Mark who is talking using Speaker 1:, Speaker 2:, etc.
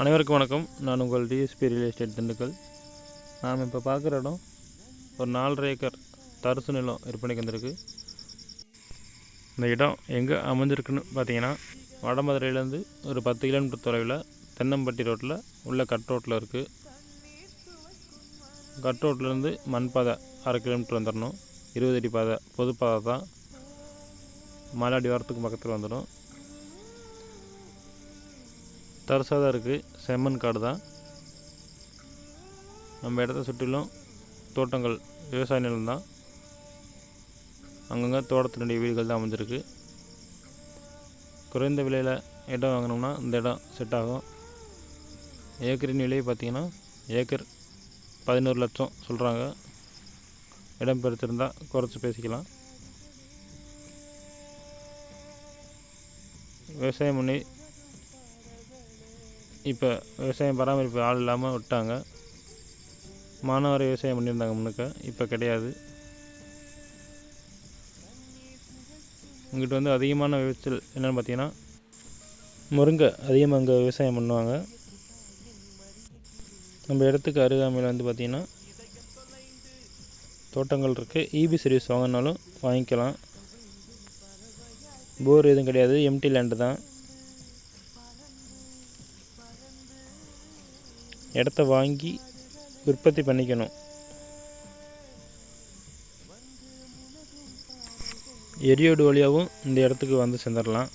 Speaker 1: அனைவருக்கும் வணக்கம். நான் உங்கள் டிஎஸ்பி ரியல் எஸ்டேட் திண்டுக்கல். நாம் இப்போ பார்க்குற இடம் ஒரு நாலரை ஏக்கர் தரிசு நிலம் விற்பனைக்கு வந்திருக்கு. இந்த இடம் எங்கே அமைஞ்சிருக்குன்னு பார்த்தீங்கன்னா வடமதுரையிலேருந்து ஒரு பத்து கிலோமீட்டர் தொலைவில் தென்னம்பட்டி ரோட்டில் உள்ள கட் ரோட்டில் இருக்குது கட் ரோட்லேருந்து மண் பாதை அரை கிலோமீட்டர் வந்துடணும் இருபது அடி பாதை பொது பாதை தான். மலாடி வாரத்துக்கு பக்கத்தில் வந்துடும் தரசாக தான் இருக்குது செம்மன் காடு தான். நம்ம இடத்த சுற்றிலும் தோட்டங்கள் விவசாய நிலம் தான். அங்கங்கே தோட்டத்தினுடைய வீடுகள் தான் அமைஞ்சிருக்கு. குறைந்த விலையில் இடம் வாங்கினோம்னா இந்த இடம் செட் ஆகும். ஏக்கரின் விலை பார்த்திங்கன்னா ஏக்கர் பதினோரு லட்சம் சொல்கிறாங்க இடம் பெருத்திருந்தால் குறைச்சி பேசிக்கலாம். விவசாயம் பண்ணி இப்போ விவசாயம் பராமரிப்பு ஆள் இல்லாமல் விட்டாங்க. மாணவர் விவசாயம் பண்ணியிருந்தாங்க முன்னுக்க இப்போ கிடையாது. இங்கிட்ட வந்து அதிகமான விளைச்சல் என்னென்னு பார்த்தீங்கன்னா முருங்கை அதிகமாக இங்கே விவசாயம் பண்ணுவாங்க. நம்ம இடத்துக்கு அருகாமையில் வந்து பார்த்திங்கன்னா தோட்டங்கள் இருக்குது இபி சர்வீஸ் வாங்கினாலும் வாங்கிக்கலாம். போர் எதுவும் கிடையாது. எம்டி லேண்டு தான். இடத்த வாங்கி உற்பத்தி பண்ணிக்கணும். எரியோடு வழியாகவும் இந்த இடத்துக்கு வந்து சேர்ந்துடலாம்